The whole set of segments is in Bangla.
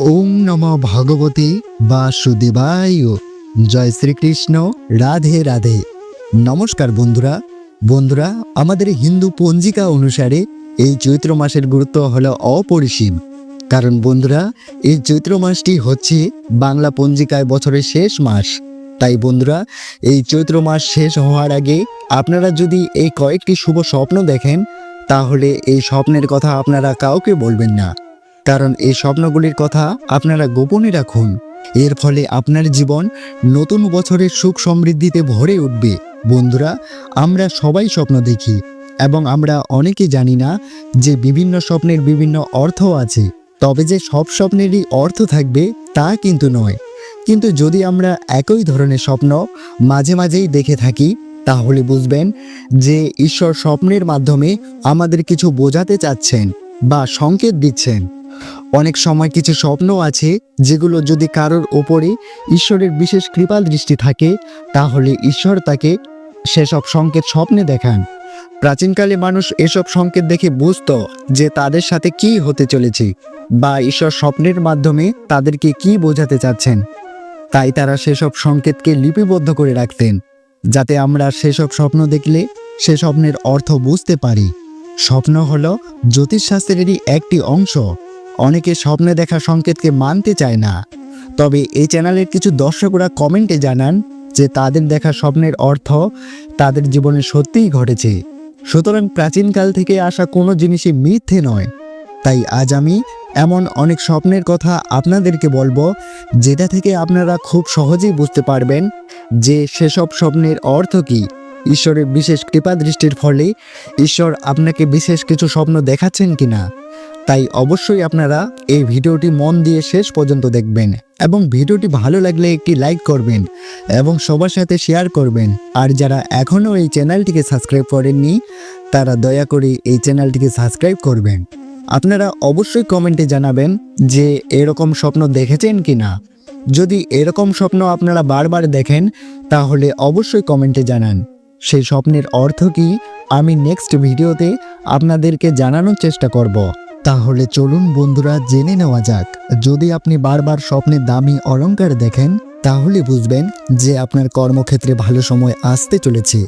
ওম নম ভগবতী বাসুদেবায়। জয় শ্রীকৃষ্ণ, রাধে রাধে। নমস্কার বন্ধুরা। বন্ধুরা, আমাদের হিন্দু পঞ্জিকা অনুসারে এই চৈত্র মাসের গুরুত্ব হলো অপরিসীম। কারণ বন্ধুরা, এই চৈত্র মাসটি হচ্ছে বাংলা পঞ্জিকায় বছরের শেষ মাস। তাই বন্ধুরা, এই চৈত্র মাস শেষ হওয়ার আগে আপনারা যদি এই কয়েকটি শুভ স্বপ্ন দেখেন, তাহলে এই স্বপ্নের কথা আপনারা কাউকে বলবেন না। কারণ এই স্বপ্নগুলির কথা আপনারা গোপনে রাখুন। এর ফলে আপনার জীবন নতুন বছরের সুখ সমৃদ্ধিতে ভরে উঠবে। বন্ধুরা, আমরা সবাই স্বপ্ন দেখি এবং আমরা অনেকে জানি না যে বিভিন্ন স্বপ্নের বিভিন্ন অর্থ আছে। তবে যে সব স্বপ্নেরই অর্থ থাকবে তা কিন্তু নয়। কিন্তু যদি আমরা একই ধরনের স্বপ্ন মাঝে মাঝেই দেখে থাকি, তাহলে বুঝবেন যে ঈশ্বর স্বপ্নের মাধ্যমে আমাদের কিছু বোঝাতে চাচ্ছেন বা সংকেত দিচ্ছেন। অনেক সময় কিছু স্বপ্ন আছে যেগুলো যদি কারোর ওপরে ঈশ্বরের বিশেষ কৃপা দৃষ্টি থাকে, তাহলে ঈশ্বর তাকে সেসব সংকেত স্বপ্নে দেখান। প্রাচীনকালে মানুষ এসব সংকেত দেখে বুঝত যে তাদের সাথে কি হতে চলেছে বা ঈশ্বর স্বপ্নের মাধ্যমে তাদেরকে কি বোঝাতে চাচ্ছেন। তাই তারা সেসব সংকেতকে লিপিবদ্ধ করে রাখতেন, যাতে আমরা সেসব স্বপ্ন দেখলে সে স্বপ্নের অর্থ বুঝতে পারি। স্বপ্ন হলো জ্যোতিষশাস্ত্রেরই একটি অংশ। অনেকে স্বপ্নে দেখা সংকেতকে মানতে চায় না। তবে এই চ্যানেলের কিছু দর্শকরা কমেন্টে জানান যে তাদের দেখা স্বপ্নের অর্থ তাদের জীবনে সত্যিই ঘটেছে। সুতরাং প্রাচীনকাল থেকে আসা কোনো জিনিসই মিথ্যে নয়। তাই আজ আমি এমন অনেক স্বপ্নের কথা আপনাদেরকে বলব, যেটা থেকে আপনারা খুব সহজেই বুঝতে পারবেন যে সেসব স্বপ্নের অর্থ কী। ঈশ্বরের বিশেষ কৃপা দৃষ্টির ফলে ঈশ্বর আপনাকে বিশেষ কিছু স্বপ্ন দেখাচ্ছেন কিনা। তাই অবশ্যই আপনারা এই ভিডিওটি মন দিয়ে শেষ পর্যন্ত দেখবেন এবং ভিডিওটি ভালো লাগলে একটি লাইক করবেন এবং সবার সাথে শেয়ার করবেন। আর যারা এখনও এই চ্যানেলটিকে সাবস্ক্রাইব করেননি, তারা দয়া করে এই চ্যানেলটিকে সাবস্ক্রাইব করবেন। আপনারা অবশ্যই কমেন্টে জানাবেন যে এরকম স্বপ্ন দেখেছেন কি না যদি এরকম স্বপ্ন আপনারা বারবার দেখেন, তাহলে অবশ্যই কমেন্টে জানান। সেই স্বপ্নের অর্থ কি? আমি নেক্সট ভিডিওতে আপনাদেরকে জানানোর চেষ্টা করব। তাহলে চলুন বন্ধুরা জেনে নেওয়া যাক। যদি আপনি বারবার স্বপ্নে দামি অলঙ্কার দেখেন, তাহলে বুঝবেন যে আপনার কর্মক্ষেত্রে ভালো সময় আসতে চলেছে।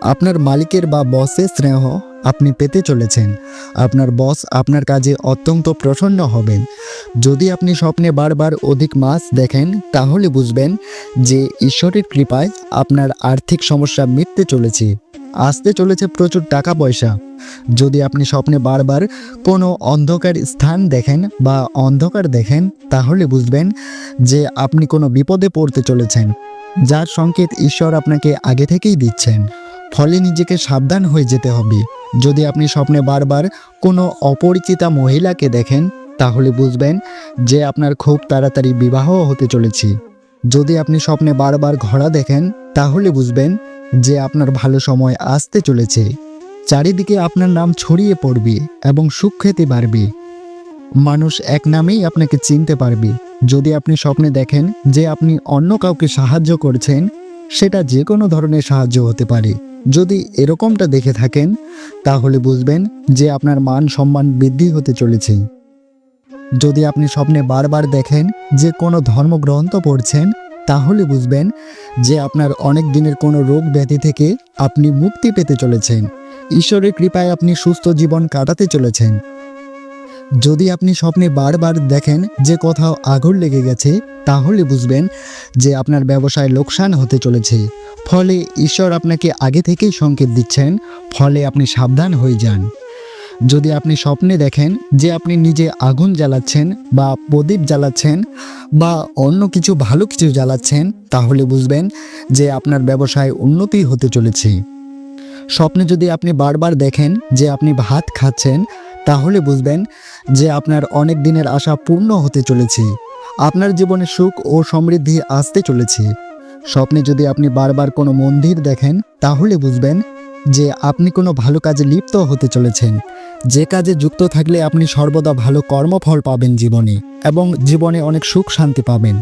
আপনার মালিকের বা বসের স্নেহ আপনি পেতে চলেছেন। আপনার বস আপনার কাজে অত্যন্ত প্রসন্ন হবেন। যদি আপনি স্বপ্নে বারবার অধিক মাছ দেখেন, তাহলে বুঝবেন যে ঈশ্বরের কৃপায় আপনার আর্থিক সমস্যা মিটতে চলেছে। আসতে চলেছে প্রচুর টাকা পয়সা যদি আপনি স্বপ্নে বারবার কোনো অন্ধকার স্থান দেখেন বা অন্ধকার দেখেন, তাহলে বুঝবেন যে আপনি কোনো বিপদে পড়তে চলেছেন। যার সংকেত ঈশ্বর আপনাকে আগে থেকেই দিচ্ছেন। ফলে নিজেকে সাবধান হয়ে যেতে হবে। যদি আপনি স্বপ্নে বারবার কোনো অপরিচিতা মহিলাকে দেখেন, তাহলে বুঝবেন যে আপনার খুব তাড়াতাড়ি বিবাহ হতে চলেছে। যদি আপনি স্বপ্নে বারবার ঘোড়া দেখেন, তাহলে বুঝবেন যে আপনার ভালো সময় আসতে চলেছে। চারিদিকে আপনার নাম ছড়িয়ে পড়বে এবং সুখ খেতে পারবে। মানুষ এক নামেই আপনাকে চিনতে পারবে। যদি আপনি স্বপ্নে দেখেন যে আপনি অন্য কাউকে সাহায্য করছেন, সেটা যে কোনো ধরনের সাহায্য হতে পারে। যদি এরকমটা দেখে থাকেন, তাহলে বুঝবেন যে আপনার মান সম্মান বৃদ্ধি হতে চলেছে। যদি আপনি স্বপ্নে বারবার দেখেন যে কোনো ধর্মগ্রন্থ পড়ছেন, তাহলে বুঝবেন যে আপনার অনেক দিনের কোনো রোগ ব্যাধি থেকে আপনি মুক্তি পেতে চলেছেন। ঈশ্বরের কৃপায় আপনি সুস্থ জীবন কাটাতে চলেছেন। যদি আপনি স্বপ্নে বারবার দেখেন যে কোথাও আগুন লেগে গেছে, তাহলে বুঝবেন যে আপনার ব্যবসায় লোকসান হতে চলেছে। ফলে ঈশ্বর আপনাকে আগে থেকেই সংকেত দিচ্ছেন, ফলে আপনি সাবধান হয়ে যান। যদি আপনি স্বপ্নে দেখেন যে আপনি নিজে আগুন জ্বালাচ্ছেন বা প্রদীপ জ্বালাচ্ছেন বা অন্য কিছু ভালো কিছু জ্বালাচ্ছেন, তাহলে বুঝবেন যে আপনার ব্যবসায় উন্নতি হতে চলেছে। স্বপ্নে যদি আপনি বারবার দেখেন যে আপনি ভাত খাচ্ছেন তাহলে বুঝবেন যে আপনার অনেক দিনের আশা পূর্ণ হতে চলেছে। আপনার জীবনে সুখ ও সমৃদ্ধি আসতে চলেছে। স্বপ্নে যদি আপনি বারবার কোনো মন্দির দেখেন, তাহলে বুঝবেন যে আপনি কোনো ভালো কাজে লিপ্ত হতে চলেছেন। যে কাজে যুক্ত থাকলে আপনি সর্বদা ভালো কর্মফল পাবেন জীবনে এবং জীবনে অনেক সুখ শান্তি পাবেন।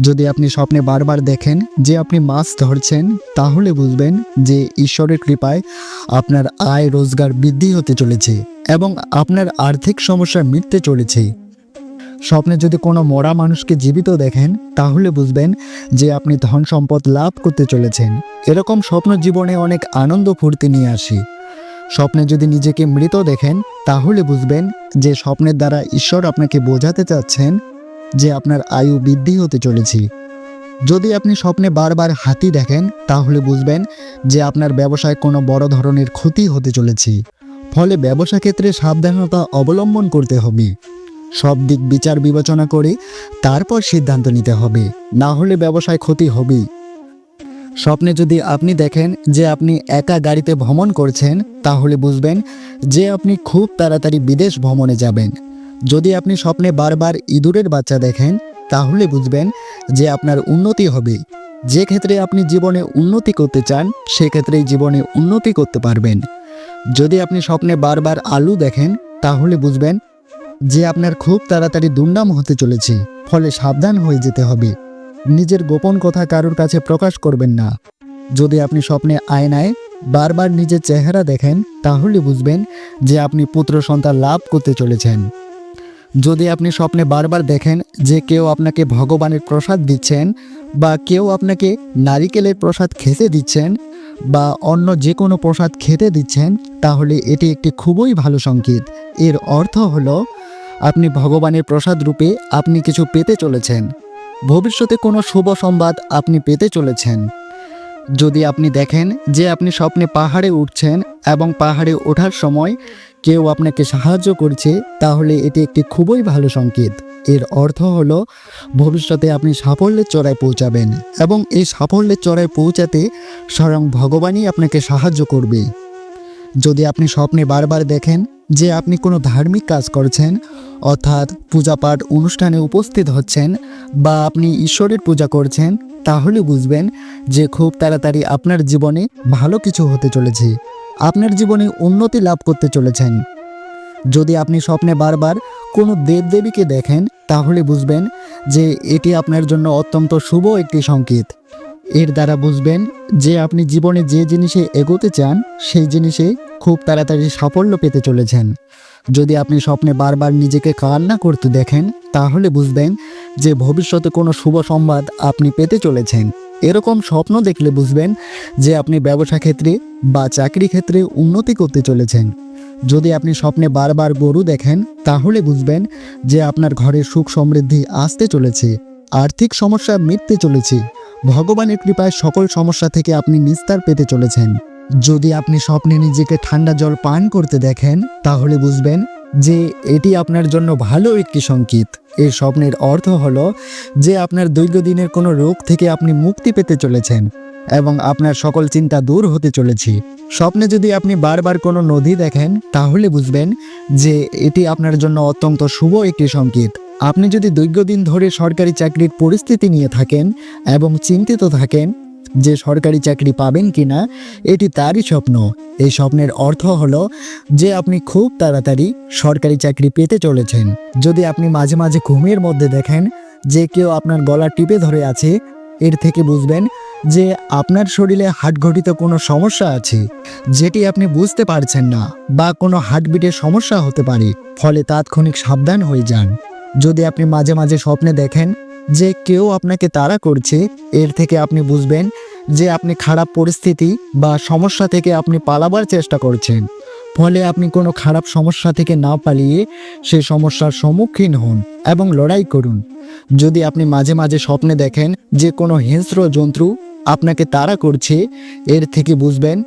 যদি আপনি স্বপ্নে বারবার দেখেন যে আপনি মাছ ধরছেন, তাহলে বুঝবেন যে ঈশ্বরের কৃপায় আপনার আয় রোজগার বৃদ্ধি হতে চলেছে। এবং আপনার আর্থিক সমস্যা মিটতে চলেছে। স্বপ্নে যদি কোনো মরা মানুষকে জীবিত দেখেন, তাহলে বুঝবেন যে আপনি ধন সম্পদ লাভ করতে চলেছেন। এরকম স্বপ্ন জীবনে অনেক আনন্দ ফুর্তি নিয়ে আসি। স্বপ্নে যদি নিজেকে মৃত দেখেন, তাহলে বুঝবেন যে স্বপ্নের দ্বারা ঈশ্বর আপনাকে বোঝাতে চাচ্ছেন যে আপনার আয়ু বৃদ্ধি হতে চলেছে। যদি আপনি স্বপ্নে বারবার হাতি দেখেন, তাহলে বুঝবেন যে আপনার ব্যবসায় কোনো বড় ধরনের ক্ষতি হতে চলেছে। ফলে ব্যবসা ক্ষেত্রে সাবধানতা অবলম্বন করতে হবে। সব দিক বিচার বিবেচনা করে তারপর সিদ্ধান্ত নিতে হবে, না হলে ব্যবসায় ক্ষতি হবেই। স্বপ্নে যদি আপনি দেখেন যে আপনি একা গাড়িতে ভ্রমণ করছেন, তাহলে বুঝবেন যে আপনি খুব তাড়াতাড়ি বিদেশ ভ্রমণে যাবেন। যদি আপনি স্বপ্নে বারবার ইঁদুরের বাচ্চা দেখেন, তাহলে বুঝবেন যে আপনার উন্নতি হবে। যে ক্ষেত্রে আপনি জীবনে উন্নতি করতে চান সেক্ষেত্রেই জীবনে উন্নতি করতে পারবেন। যদি আপনি স্বপ্নে বারবার আলু দেখেন, তাহলে বুঝবেন যে আপনার খুব তাড়াতাড়ি দুর্নাম হতে চলেছে, ফলে সাবধান হয়ে যেতে হবে। নিজের গোপন কথা কারোর কাছে প্রকাশ করবেন না। যদি আপনি স্বপ্নে আয়নায় বারবার নিজের চেহারা দেখেন, তাহলে বুঝবেন যে আপনি পুত্র সন্তান লাভ করতে চলেছেন। যদি আপনি স্বপ্নে বারবার দেখেন যে কেউ আপনাকে ভগবানের প্রসাদ দিচ্ছেন বা কেউ আপনাকে নারিকেলের প্রসাদ খেতে দিচ্ছেন বা অন্য যে কোনো প্রসাদ খেতে দিচ্ছেন, তাহলে এটি একটি খুবই ভালো সংকেত। এর অর্থ হলো, আপনি ভগবানের প্রসাদ রূপে আপনি কিছু পেতে চলেছেন। ভবিষ্যতে কোনো শুভ সংবাদ আপনি পেতে চলেছেন। যদি আপনি দেখেন যে আপনি স্বপ্নে পাহাড়ে উঠছেন এবং পাহাড়ে ওঠার সময় কেউ আপনাকে সাহায্য করছে, তাহলে এটি একটি খুবই ভালো সংকেত। এর অর্থ হলো, ভবিষ্যতে আপনি সাফল্যের চড়ায় পৌঁছাবেন এবং এই সাফল্যের চড়ায় পৌঁছাতে স্বয়ং ভগবানই আপনাকে সাহায্য করবে। যদি আপনি স্বপ্নে বারবার দেখেন যে আপনি কোনো ধার্মিক কাজ করছেন, অর্থাৎ পূজাপাঠ অনুষ্ঠানে উপস্থিত হচ্ছেন বা আপনি ঈশ্বরের পূজা করছেন, তাহলে বুঝবেন যে খুব তাড়াতাড়ি আপনার জীবনে ভালো কিছু হতে চলেছে। আপনার জীবনে উন্নতি লাভ করতে চলেছেন। যদি আপনি স্বপ্নে বারবার কোনো দেবদেবীকে দেখেন, তাহলে বুঝবেন যে এটি আপনার জন্য অত্যন্ত শুভ একটি সংকেত। এর দ্বারা বুঝবেন যে আপনি জীবনে যে জিনিসে এগোতে চান, সেই জিনিসে খুব তাড়াতাড়ি সাফল্য পেতে চলেছেন। যদি আপনি স্বপ্নে বারবার নিজেকে কান্না করতে দেখেন, তাহলে বুঝবেন যে ভবিষ্যতে কোনো শুভ সংবাদ আপনি পেতে চলেছেন। এরকম স্বপ্ন দেখলে বুঝবেন যে আপনি ব্যবসা ক্ষেত্রে বা চাকরি ক্ষেত্রে উন্নতি করতে চলেছেন। যদি আপনি স্বপ্নে বারবার গরু দেখেন, তাহলে বুঝবেন যে আপনার ঘরে সুখ সমৃদ্ধি আসতে চলেছে, আর্থিক সমস্যা মিটতে চলেছে। ভগবানের কৃপায় সকল সমস্যা থেকে আপনি নিস্তার পেতে চলেছেন। যদি আপনি স্বপ্নে নিজেকে ঠান্ডা জল পান করতে দেখেন, তাহলে বুঝবেন যে এটি আপনার জন্য ভালো একটি সংকেত। এই স্বপ্নের অর্থ হলো যে আপনার দীর্ঘদিনের কোনো রোগ থেকে আপনি মুক্তি পেতে চলেছেন। এবং আপনার সকল চিন্তা দূর হতে চলেছে। স্বপ্নে যদি আপনি বারবার কোনো নদী দেখেন, তাহলে বুঝবেন যে এটি আপনার জন্য অত্যন্ত শুভ একটি সংকেত। আপনি যদি দীর্ঘদিন ধরে সরকারি চাকরির পরিস্থিতি নিয়ে থাকেন এবং চিন্তিত থাকেন যে সরকারি চাকরি পাবেন কিনা, এটি তারই স্বপ্ন। এই স্বপ্নের অর্থ হলো যে আপনি খুব তাড়াতাড়ি সরকারি চাকরি পেতে চলেছেন। যদি আপনি মাঝে মাঝে ঘুমের মধ্যে দেখেন যে কেউ আপনার গলা টিপে ধরে আছে, এর থেকে বুঝবেন যে আপনার শরীরে হাটঘটিত কোনো সমস্যা আছে, যেটি আপনি বুঝতে পারছেন না বা কোনো হার্টবিটের সমস্যা হতে পারে, ফলে তাৎক্ষণিক সাবধান হয়ে যান। যদি আপনি মাঝে মাঝে স্বপ্নে দেখেন যে কেউ আপনাকে তাড়া করছে, এর থেকে আপনি বুঝবেন যে আপনি খারাপ পরিস্থিতি বা সমস্যা থেকে আপনি পালাবার চেষ্টা করছেন, ফলে আপনি কোনো খারাপ সমস্যা থেকে না পালিয়ে সে সমস্যার সম্মুখীন হন এবং লড়াই করুন। যদি আপনি মাঝে মাঝে স্বপ্নে দেখেন যে কোনো হিংস্র জন্তু আপনাকে তাড়া করছে, এর থেকে বুঝবেন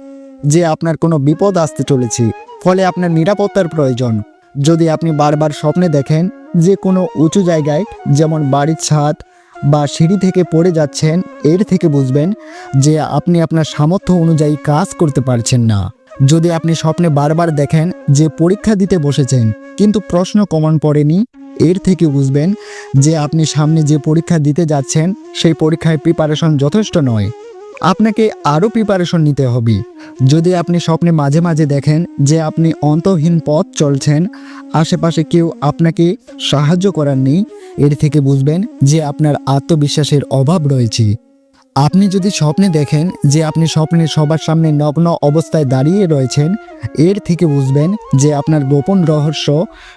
যে আপনার কোনো বিপদ আসতে চলেছে, ফলে আপনার নিরাপত্তার প্রয়োজন। যদি আপনি বারবার স্বপ্নে দেখেন যে কোনো উঁচু জায়গায়, যেমন বাড়ির ছাদ বা সিঁড়ি থেকে পড়ে যাচ্ছেন, এর থেকে বুঝবেন যে আপনি আপনার সামর্থ্য অনুযায়ী কাজ করতে পারছেন না। যদি আপনি স্বপ্নে বারবার দেখেন যে পরীক্ষা দিতে বসেছেন, কিন্তু প্রশ্ন কমন পড়েনি এর থেকে বুঝবেন যে আপনি সামনে যে পরীক্ষা দিতে যাচ্ছেন, সেই পরীক্ষায় প্রিপারেশন যথেষ্ট নয়। আপনাকে আরও প্রিপারেশন নিতে হবে। যদি আপনি স্বপ্নে মাঝে মাঝে দেখেন যে আপনি অন্তহীন পথ চলছেন, আশেপাশে কেউ আপনাকে সাহায্য করার নেই, এর থেকে বুঝবেন যে আপনার আত্মবিশ্বাসের অভাব রয়েছে। আপনি যদি স্বপ্নে দেখেন যে আপনি স্বপ্নে সবার সামনে নগ্ন অবস্থায় দাঁড়িয়ে রয়েছেন, এর থেকে বুঝবেন যে আপনার গোপন রহস্য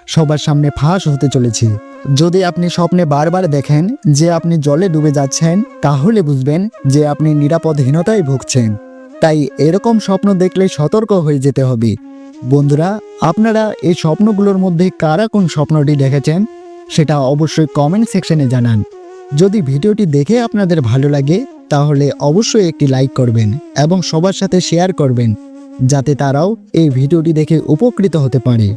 সবার সামনে ফাঁস হতে চলেছে। যদি আপনি স্বপ্নে বারবার দেখেন যে আপনি জলে ডুবে যাচ্ছেন, তাহলে বুঝবেন যে আপনি নিরাপদহীনতায় ভুগছেন। তাই এরকম স্বপ্ন দেখলে সতর্ক হয়ে যেতে হবে। বন্ধুরা, আপনারা এই স্বপ্নগুলোর মধ্যে কারা কোন স্বপ্নটি দেখেছেন, সেটা অবশ্যই কমেন্ট সেকশনে জানান। যদি ভিডিওটি দেখে আপনাদের ভালো লাগে তাহলে অবশ্যই একটি লাইক করবেন এবং সবার সাথে শেয়ার করবেন, যাতে তারাও এই ভিডিওটি দেখে উপকৃত হতে পারে।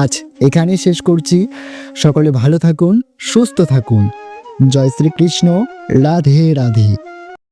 আজ এখানেই শেষ করছি। সকলে ভালো থাকুন, সুস্থ থাকুন। জয় শ্রীকৃষ্ণ, রাধে রাধে।